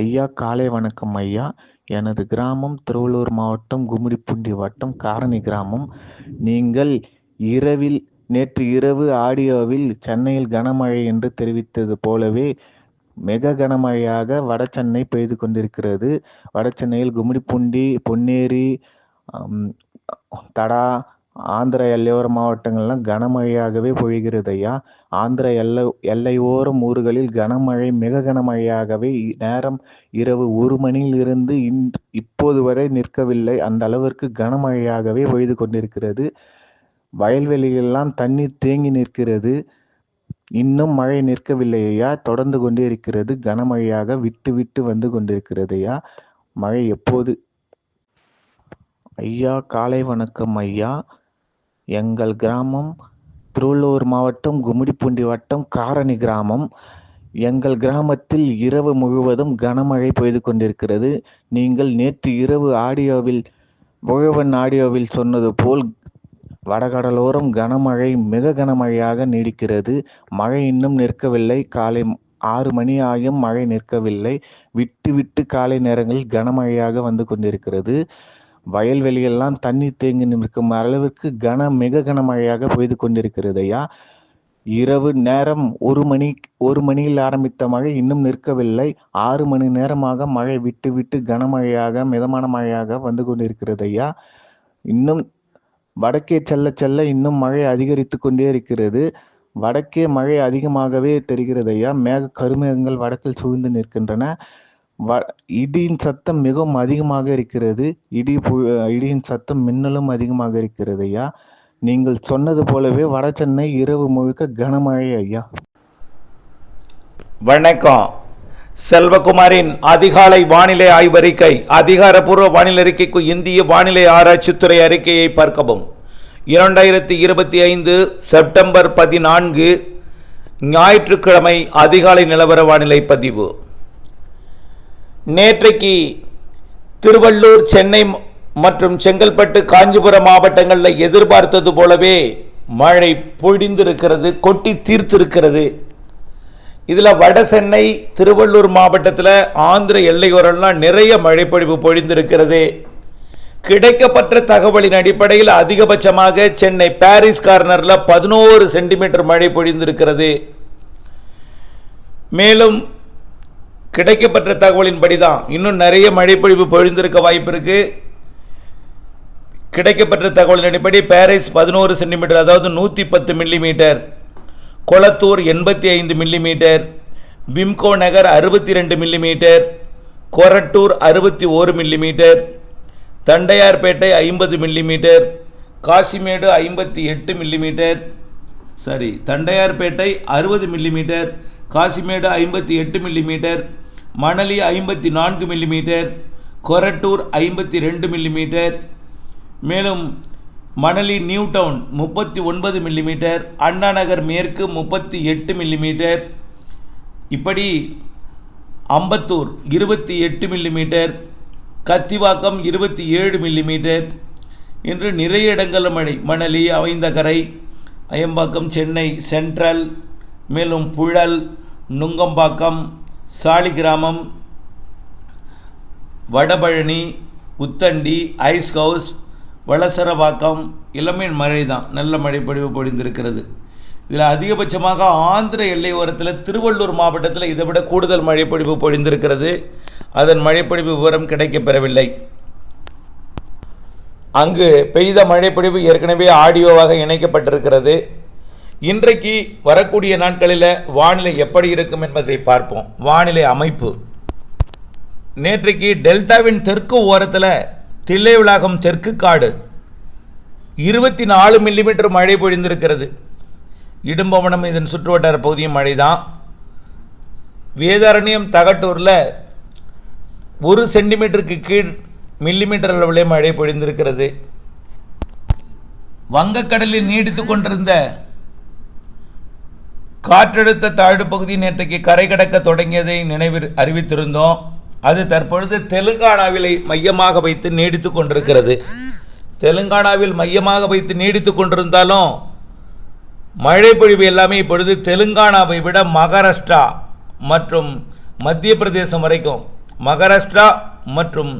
ஐயா காலை வணக்கம் ஐயா. எனது கிராமம் திருவள்ளூர் மாவட்டம் கும்மிடிப்பூண்டி வட்டம் காரணி கிராமம். நீங்கள் இரவில் நேற்று இரவு ஆடியோவில் சென்னையில் கனமழை என்று தெரிவித்தது போலவே மிக கனமழையாக வட சென்னை பெய்து கொண்டிருக்கிறது. வட சென்னையில் கும்மிடிப்பூண்டி பொன்னேரி தடா ஆந்திர எல்லையோர மாவட்டங்கள்லாம் கனமழையாகவே பொழிகிறது ஐயா. ஆந்திர எல்லை எல்லையோரம் ஊர்களில் கனமழை மிக கனமழையாகவே இ- நேரம் இரவு ஒரு மணியிலிருந்து இன் இப்போது வரை நிற்கவில்லை. அந்த அளவிற்கு கனமழையாகவே பொய்து கொண்டிருக்கிறது. வயல்வெளியெல்லாம் தண்ணீர் தேங்கி நிற்கிறது. இன்னும் மழை நிற்கவில்லை ஐயா. தொடர்ந்து கொண்டே இருக்கிறது. கனமழையாக விட்டு விட்டு வந்து கொண்டிருக்கிறது ஐயா. மழை எப்போது? ஐயா காலை வணக்கம் ஐயா. எங்கள் கிராமம் திருவள்ளூர் மாவட்டம் கும்மிடிப்பூண்டி வட்டம் காரணி கிராமம். எங்கள் கிராமத்தில் இரவு முழுவதும் கனமழை பெய்து கொண்டிருக்கிறது. நீங்கள் நேற்று இரவு ஆடியோவில் உழவன் ஆடியோவில் சொன்னது போல் வடகடலோரம் கனமழை மிக கனமழையாக நீடிக்கிறது. மழை இன்னும் நிற்கவில்லை. காலை ஆறு மணி ஆகியும் மழை நிற்கவில்லை. விட்டு விட்டு காலை நேரங்களில் கனமழையாக வந்து கொண்டிருக்கிறது. வயல்வெளியெல்லாம் தண்ணீர் தேங்கி நிற்கும் அளவிற்கு கன மிக கனமழையாக பெய்து கொண்டிருக்கிறது ஐயா. இரவு நேரம் ஒரு மணி ஒரு மணியில் ஆரம்பித்த மழை இன்னும் நிற்கவில்லை. ஆறு மணி நேரமாக மழை விட்டு விட்டு கனமழையாக மிதமான மழையாக வந்து கொண்டிருக்கிறது ஐயா. இன்னும் வடக்கே செல்ல செல்ல இன்னும் மழை அதிகரித்து கொண்டே இருக்கிறது. வடக்கே மழை அதிகமாகவே தெரிகிறது ஐயா. மேக கருமேகங்கள் வடக்கில் சூழ்ந்து நிற்கின்றன. வ இடியின் சத்தம் மிகவும் அதிகமாக இருக்கிறது. இடி பு- இடியின் சத்தம் மின்னலும் அதிகமாக இருக்கிறது ஐயா. நீங்கள் சொன்னது போலவே வட சென்னை இரவு முழுக்க கனமழை ஐயா. வணக்கம். செல்வகுமாரின் அதிகாலை வானிலை ஆய்வறிக்கை அதிகாரப்பூர்வ வானிலை அறிக்கைக்கு இந்திய வானிலை ஆராய்ச்சித்துறை அறிக்கையை பார்க்கவும். இரண்டாயிரத்தி இருபத்தி ஐந்து செப்டம்பர் பதினான்கு ஞாயிற்றுக்கிழமை அதிகாலை நிலவர வானிலை பதிவு. நேற்றைக்கு திருவள்ளூர் சென்னை மற்றும் செங்கல்பட்டு காஞ்சிபுரம் மாவட்டங்களில் எதிர்பார்த்தது போலவே மழை பொழிந்திருக்கிறது கொட்டி தீர்த்திருக்கிறது. இதில் வட சென்னை திருவள்ளூர் மாவட்டத்தில் ஆந்திர எல்லையோரெல்லாம் நிறைய மழைப்பொழிவு பொழிந்திருக்கிறது. கிடைக்கப்பட்ட தகவலின் அடிப்படையில் அதிகபட்சமாக சென்னை பாரிஸ் கார்னரில் பதினோரு சென்டிமீட்டர் மழை பொழிந்திருக்கிறது. மேலும் கிடைக்கப்பட்ட தகவலின்படி தான் இன்னும் நிறைய மழைப்பொழிவு பொழிந்திருக்க வாய்ப்பு இருக்கு கிடைக்கப்பட்ட தகவலின் அடிப்படை பாரிஸ் பதினோரு சென்டிமீட்டர் அதாவது நூற்றி பத்து மில்லிமீட்டர். கொளத்தூர் எண்பத்தி ஐந்து மில்லிமீட்டர். பிம்கோ நகர் அறுபத்தி ரெண்டு மில்லிமீட்டர். கொரட்டூர் அறுபத்தி ஓரு மில்லிமீட்டர். தண்டையார்பேட்டை ஐம்பது மில்லிமீட்டர். காசிமேடு ஐம்பத்தி எட்டு மில்லிமீட்டர். சரி தண்டையார்பேட்டை அறுபது மில்லிமீட்டர். காசிமேடு ஐம்பத்தி எட்டு மில்லிமீட்டர். மணலி ஐம்பத்தி நான்கு மில்லிமீட்டர் கொரட்டூர் ஐம்பத்தி ரெண்டு மில்லிமீட்டர் மேலும் மணலி நியூ டவுன் முப்பத்தி ஒன்பது மில்லிமீட்டர் அண்ணாநகர் மேற்கு முப்பத்தி எட்டு மில்லிமீட்டர் இப்படி அம்பத்தூர் இருபத்தி எட்டு மில்லிமீட்டர் கத்திவாக்கம் இருபத்தி ஏழு மில்லிமீட்டர் இன்று நிறைய இடங்களில் மழை. மணலி அவைந்தகரை அயம்பாக்கம் சென்னை சென்ட்ரல் மேலும் புழல் நுங்கம்பாக்கம் சாலிகிராமம் வடபழனி உத்தண்டி ஐஸ் ஹவுஸ் வளசரவாக்கம் இளமீன் மழை தான். நல்ல மழை பொழிவு பொழிந்திருக்கிறது. இதில் அதிகபட்சமாக ஆந்திர எல்லை ஓரத்தில் திருவள்ளூர் மாவட்டத்தில் இதை விட கூடுதல் மழைப்பொழிவு பொழிந்திருக்கிறது. அதன் மழைப்பொழிவு விவரம் கிடைக்கப்பெறவில்லை. அங்கு பெய்த மழைப்பொழிவு ஏற்கனவே ஆடியோவாக இணைக்கப்பட்டிருக்கிறது. இன்றைக்கு வரக்கூடிய நாட்களில் வானிலை எப்படி இருக்கும் என்பதை பார்ப்போம். வானிலை அமைப்பு. நேற்றைக்கு டெல்டாவின் தெற்கு ஓரத்தில் தில்லைவிளாகம் தெற்கு காடு. இருபத்தி நாலு மில்லிமீட்டர் மழை பொழிந்திருக்கிறது. இடும்பவனம் இதன் சுற்றுவட்டார பகுதியும் மழை தான் வேதாரண்யம் தகட்டூரில் ஒரு சென்டிமீட்டருக்கு கீழ் மில்லிமீட்டர் அளவிலே மழை பொழிந்திருக்கிறது. வங்கக்கடலில் நீடித்து கொண்டிருந்த காற்றழுத்த தாழ்வு பகுதி நேற்றைக்கு கரை கடக்க தொடங்கியதை நினைவில் அறிவித்திருந்தோம். அது தற்பொழுது தெலுங்கானாவிலை மையமாக வைத்து நீடித்து கொண்டிருக்கிறது. தெலுங்கானாவில் மையமாக வைத்து நீடித்து கொண்டிருந்தாலும் மழை பொழிவு எல்லாமே இப்பொழுது தெலுங்கானாவை விட மகாராஷ்டிரா மற்றும் மத்திய பிரதேசம் வரைக்கும் மகாராஷ்டிரா மற்றும்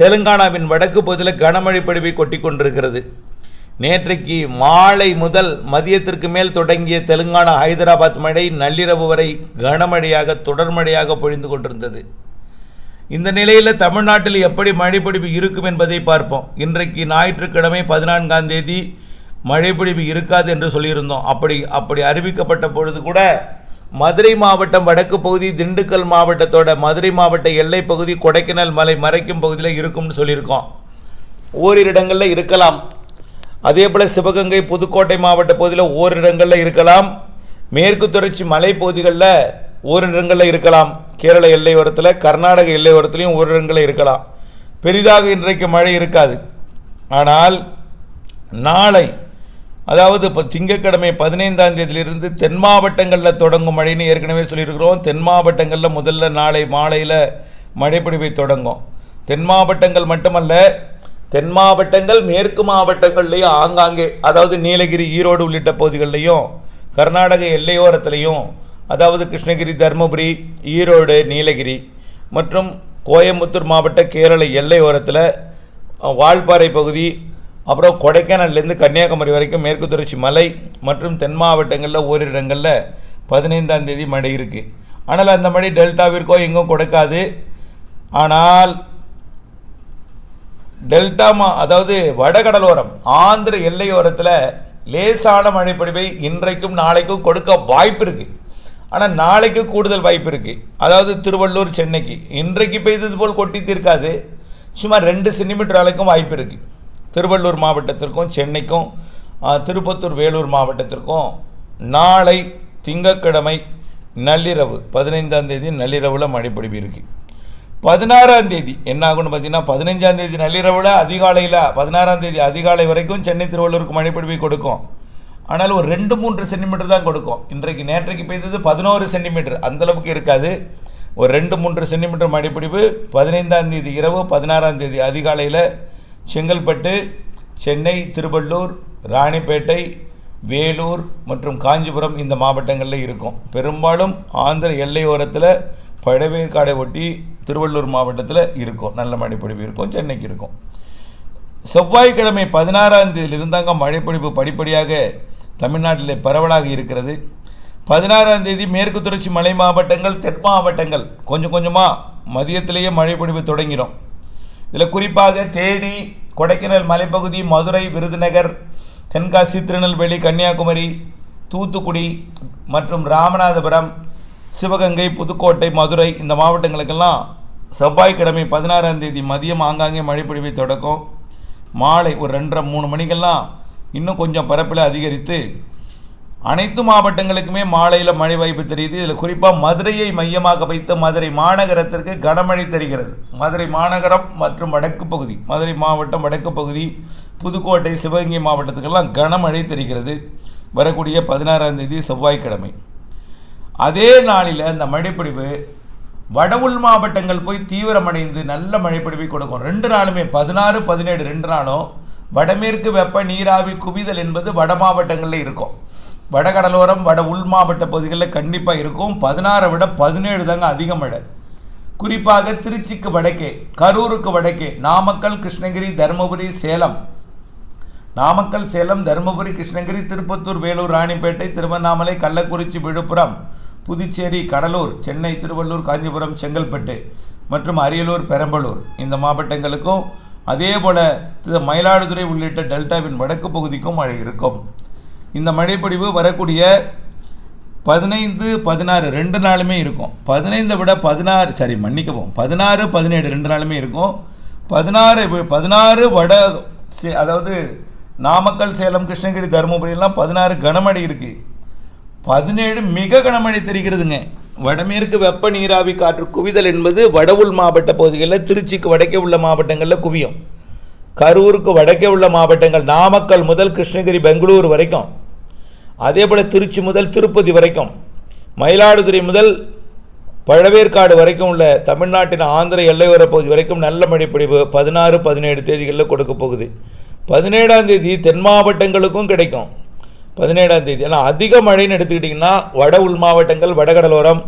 தெலுங்கானாவின் வடக்கு பகுதியில் கனமழை பொழிவை கொட்டி கொண்டிருக்கிறது. நேற்றைக்கு மாலை முதல் மதியத்திற்கு மேல் தொடங்கிய தெலுங்கானா ஹைதராபாத் மழை நள்ளிரவு வரை கனமழையாக தொடர்மழையாக பொழிந்து கொண்டிருந்தது. இந்த நிலையில் தமிழ்நாட்டில் எப்படி மழைப்பிடிப்பு இருக்கும் என்பதை பார்ப்போம். இன்றைக்கு ஞாயிற்றுக்கிழமை பதினான்காம் தேதி மழைப்பிடிப்பு இருக்காது என்று சொல்லியிருந்தோம். அப்படி அப்படி அறிவிக்கப்பட்ட பொழுது கூட மதுரை மாவட்டம் வடக்கு பகுதி திண்டுக்கல் மாவட்டத்தோட மதுரை மாவட்ட எல்லை பகுதி கொடைக்கானல் மலை மறைக்கும் பகுதியில் இருக்கும்னு சொல்லியிருக்கோம். ஓரிரு இடங்களில் இருக்கலாம். அதே போல் சிவகங்கை புதுக்கோட்டை மாவட்ட பகுதியில் ஓரிடங்களில் இருக்கலாம். மேற்கு தொடர்ச்சி மலைப்பகுதிகளில் ஓரிடங்களில் இருக்கலாம். கேரள எல்லையோரத்தில் கர்நாடக எல்லையோரத்துலையும் ஓரிடங்களில் இருக்கலாம். பெரிதாக இன்றைக்கு மழை இருக்காது. ஆனால் நாளை அதாவது இப்போ திங்கட்கிழமை பதினைந்தாம் தேதியிலிருந்து தென் மாவட்டங்களில் தொடங்கும் மழைன்னு ஏற்கனவே சொல்லியிருக்கிறோம். தென் மாவட்டங்களில் முதல்ல நாளை மாலையில் மழைப்பிடிவை தொடங்கும். தென் மாவட்டங்கள் மட்டுமல்ல தென் மாவட்டங்கள் மேற்கு மாவட்டங்கள்லேயும் ஆங்காங்கே அதாவது நீலகிரி ஈரோடு உள்ளிட்ட பகுதிகளிலையும் கர்நாடக எல்லையோரத்துலையும் அதாவது கிருஷ்ணகிரி தருமபுரி ஈரோடு நீலகிரி மற்றும் கோயம்புத்தூர் மாவட்ட கேரள எல்லையோரத்தில் வால்பாறை பகுதி அப்புறம் கொடைக்கானல்லேருந்து கன்னியாகுமரி வரைக்கும் மேற்கு தொடர்ச்சி மலை மற்றும் தென் மாவட்டங்களில் ஓரிரு இடங்களில் பதினைந்தாம் தேதி மழை இருக்குது ஆனால் அந்த மழை டெல்டாவிற்கோ எங்கும் கொடுக்காது. ஆனால் டெல்டா மா அதாவது வடகடலோரம் ஆந்திர எல்லையோரத்தில் லேசான மழைப்பொழிவை இன்றைக்கும் நாளைக்கும் கொடுக்க வாய்ப்பு இருக்கு. ஆனால் நாளைக்கு கூடுதல் வாய்ப்பு இருக்கு. அதாவது திருவள்ளூர் சென்னைக்கு. இன்றைக்கு பெய்தது போல் கொட்டி தீர்க்காது. சுமார் ரெண்டு சென்டிமீட்டர் அளவுக்கும் வாய்ப்பு இருக்கு. திருவள்ளூர் மாவட்டத்திற்கும் சென்னைக்கும் திருப்பத்தூர் வேலூர் மாவட்டத்திற்கும் நாளை திங்கட்கிழமை நள்ளிரவு பதினைந்தாம் தேதி நள்ளிரவில் மழைப்பொழிவு இருக்குது பதினாறாம் தேதி. என்ன ஆகும்னு பார்த்தீங்கன்னா பதினஞ்சாம் தேதி நள்ளிரவில் அதிகாலையில் பதினாறாம் தேதி அதிகாலை வரைக்கும் சென்னை திருவள்ளூருக்கு மழைப்பொழிவை கொடுக்கும். ஆனால் ஒரு ரெண்டு மூன்று சென்டிமீட்டர் தான் கொடுக்கும். இன்றைக்கு நேற்றைக்கு பெய்தது பதினோரு சென்டிமீட்டர். அந்த அளவுக்கு இருக்காது. ஒரு ரெண்டு மூன்று சென்டிமீட்டர் மழைப்பொழிவு பதினைந்தாம் தேதி இரவு பதினாறாம் தேதி அதிகாலையில் செங்கல்பட்டு சென்னை திருவள்ளூர் ராணிப்பேட்டை வேலூர் மற்றும் காஞ்சிபுரம் இந்த மாவட்டங்களில் இருக்கும். பெரும்பாலும் ஆந்திர எல்லையோரத்தில் பழவேற்காடை ஒட்டி திருவள்ளூர் மாவட்டத்தில் இருக்கும். நல்ல மழைப்பொழிவு இருக்கும். சென்னைக்கு இருக்கும். செவ்வாய்க்கிழமை பதினாறாம் தேதியிலிருந்தாங்க மழைப்பொழிவு படிப்படியாக தமிழ்நாட்டில் பரவலாக இருக்கிறது. பதினாறாம் தேதி மேற்கு தொடர்ச்சி மலை மாவட்டங்கள் தென் மாவட்டங்கள் கொஞ்சம் கொஞ்சமாக மதியத்திலேயே மழைப்பொழிவு தொடங்கிடும் இதில் குறிப்பாக தேனி கொடைக்கானல் மலைப்பகுதி மதுரை விருதுநகர் தென்காசி திருநெல்வேலி கன்னியாகுமரி தூத்துக்குடி மற்றும் ராமநாதபுரம் சிவகங்கை புதுக்கோட்டை மதுரை இந்த மாவட்டங்களுக்கெல்லாம் செவ்வாய்க்கிழமை பதினாறாம் தேதி மதியம் ஆங்காங்கே மழைப்பொழிவை தொடக்கும். மாலை ஒரு ரெண்டரை மூணு மணிக்கெல்லாம் இன்னும் கொஞ்சம் பரப்பில் அதிகரித்து அனைத்து மாவட்டங்களுக்குமே மாலையில் மழை வாய்ப்பு தெரியுது. இதில் குறிப்பாக மதுரையை மையமாக வைத்து மதுரை மாநகரத்திற்கு கனமழை தெரிகிறது. மதுரை மாநகரம் மற்றும் வடக்கு பகுதி மதுரை மாவட்டம் வடக்கு பகுதி புதுக்கோட்டை சிவகங்கை மாவட்டத்துக்கெல்லாம் கனமழை தெரிகிறது. வரக்கூடிய பதினாறாம் தேதி செவ்வாய்க்கிழமை. அதே நாளில் அந்த மழைப்பொழிவு வட உள் மாவட்டங்கள் போய் தீவிரமடைந்து நல்ல மழைப்பொழிவை கொடுக்கும். ரெண்டு நாளுமே பதினாறு பதினேழு ரெண்டு நாளும் வடமேற்கு வெப்ப நீராவி குவிதல் என்பது வட மாவட்டங்களில் இருக்கும். வடகடலோரம் வட உள் மாவட்ட பகுதிகளில் கண்டிப்பாக இருக்கும். பதினாறை விட பதினேழு தாங்க அதிக மழை. குறிப்பாக திருச்சிக்கு வடக்கே கரூருக்கு வடக்கே நாமக்கல் கிருஷ்ணகிரி தருமபுரி சேலம். நாமக்கல் சேலம் தருமபுரி கிருஷ்ணகிரி திருப்பத்தூர் வேலூர் ராணிப்பேட்டை திருவண்ணாமலை கள்ளக்குறிச்சி விழுப்புரம் புதுச்சேரி கடலூர் சென்னை திருவள்ளூர் காஞ்சிபுரம் செங்கல்பட்டு மற்றும் அரியலூர் பெரம்பலூர் இந்த மாவட்டங்களுக்கும் அதே போல் திரு- மயிலாடுதுறை உள்ளிட்ட டெல்டாவின் வடக்கு பகுதிக்கும் மழை இருக்கும். இந்த மழைப்பொழிவு வரக்கூடிய பதினைந்து பதினாறு ரெண்டு நாளுமே இருக்கும். பதினைந்தை விட பதினாறு சரி மன்னிக்கவும் பதினாறு பதினேழு ரெண்டு நாளுமே இருக்கும். பதினாறு பதினாறு வட சே- அதாவது நாமக்கல் சேலம் கிருஷ்ணகிரி தருமபுரியெல்லாம் பதினாறு கனமழை இருக்குது பதினேழு மிக கனமழை தெரிகிறதுங்க. வடமேற்கு வெப்ப நீராவி காற்று குவிதல் என்பது வட மாவட்ட பகுதிகளில் திருச்சிக்கு வடக்கே உள்ள மாவட்டங்களில் குவியும். கரூருக்கு வடக்கே உள்ள மாவட்டங்கள் நாமக்கல் முதல் கிருஷ்ணகிரி பெங்களூர் வரைக்கும். அதே போல் திருச்சி முதல் திருப்பதி வரைக்கும். மயிலாடுதுறை முதல் பழவேற்காடு வரைக்கும் உள்ள தமிழ்நாட்டின் ஆந்திர எல்லையோர பகுதி வரைக்கும் நல்ல மழைப்பொழிவு பதினாறு பதினேழு தேதிகளில் கொடுக்க போகுது. பதினேழாம் தேதி தென் மாவட்டங்களுக்கும் கிடைக்கும். பதினேழாம் தேதி. ஆனால் அதிக மழைன்னு எடுத்துக்கிட்டிங்கன்னா வட உள் மாவட்டங்கள் வடகடலோரம்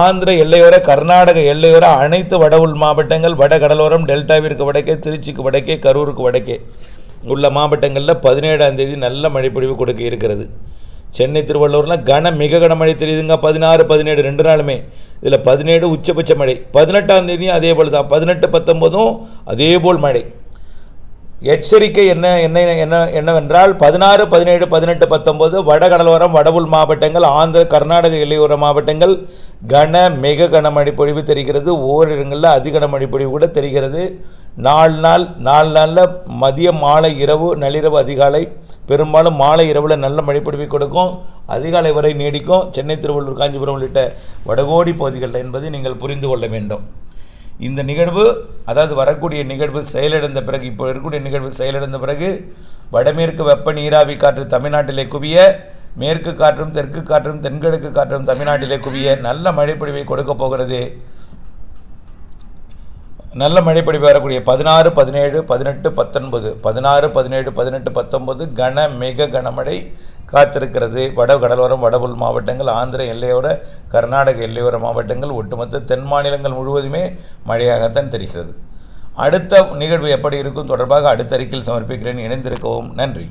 ஆந்திர எல்லையோர கர்நாடக எல்லையோர அனைத்து வட உள் மாவட்டங்கள் வட கடலோரம் டெல்டாவிற்கு வடக்கே திருச்சிக்கு வடக்கே கரூருக்கு வடக்கே உள்ள மாவட்டங்களில் பதினேழாம் தேதி நல்ல மழைப்பொழிவு கொடுக்க இருக்கிறது. சென்னை திருவள்ளூர்லாம் கன மிக கனமழை தெரியுதுங்க. பதினாறு பதினேழு ரெண்டு நாளுமே. இதில் பதினேழு உச்சபட்ச மழை. பதினெட்டாம் தேதியும் அதே போல் தான் பதினெட்டு பத்தொம்போதும் அதே போல் மழை. எச்சரிக்கை என்ன என்ன என்ன என்னவென்றால் பதினாறு பதினேழு பதினெட்டு பத்தொம்போது வடகடலோரம் வடவுள் மாவட்டங்கள் ஆந்திர கர்நாடக எல்லையோர மாவட்டங்கள் கன மிக கனமழை பொழிவு தெரிகிறது. ஓரிடங்களில் இடங்களில் கனமழை பொழிவு கூட தெரிகிறது. நாலு நாள் நாலு நாளில் மதியம் மாலை இரவு நள்ளிரவு அதிகாலை பெரும்பாலும் மாலை இரவில் நல்ல மழைப்பொழிவை கொடுக்கும். அதிகாலை வரை நீடிக்கும். சென்னை திருவள்ளூர் காஞ்சிபுரம் உள்ளிட்ட வடகோடி பகுதிகளில் என்பதை நீங்கள் புரிந்து கொள்ள வேண்டும். இந்த நிகழ்வு அதாவது வரக்கூடிய நிகழ்வு செயலிழந்த பிறகு இப்போ இருக்கக்கூடிய நிகழ்வு செயலிழந்த பிறகு வடமேற்கு வெப்ப நீராவி காற்று தமிழ்நாட்டிலே குவிய மேற்கு காற்றும் தெற்கு காற்றும் தென்கிழக்கு காற்றும் தமிழ்நாட்டிலே குவிய நல்ல மழைப்பொழிவை கொடுக்க போகிறது. நல்ல மழைப்பொழிவு வரக்கூடிய பதினாறு பதினேழு பதினெட்டு பத்தொன்பது. பதினாறு பதினேழு பதினெட்டு பத்தொன்பது கன மிக கனமழை காத்திருக்கிறது. வட கடலோரம் வடபுல் மாவட்டங்கள் ஆந்திர எல்லையோர கர்நாடக எல்லையோர மாவட்டங்கள் ஒட்டுமொத்த தென் மாநிலங்கள் முழுவதுமே மழையாகத்தான் தெரிகிறது. அடுத்த நிகழ்வு எப்படி இருக்கும்? தொடர்பாக அடுத்த அறிக்கையில் சமர்ப்பிக்கிறேன். இணைந்திருக்கவும். நன்றி.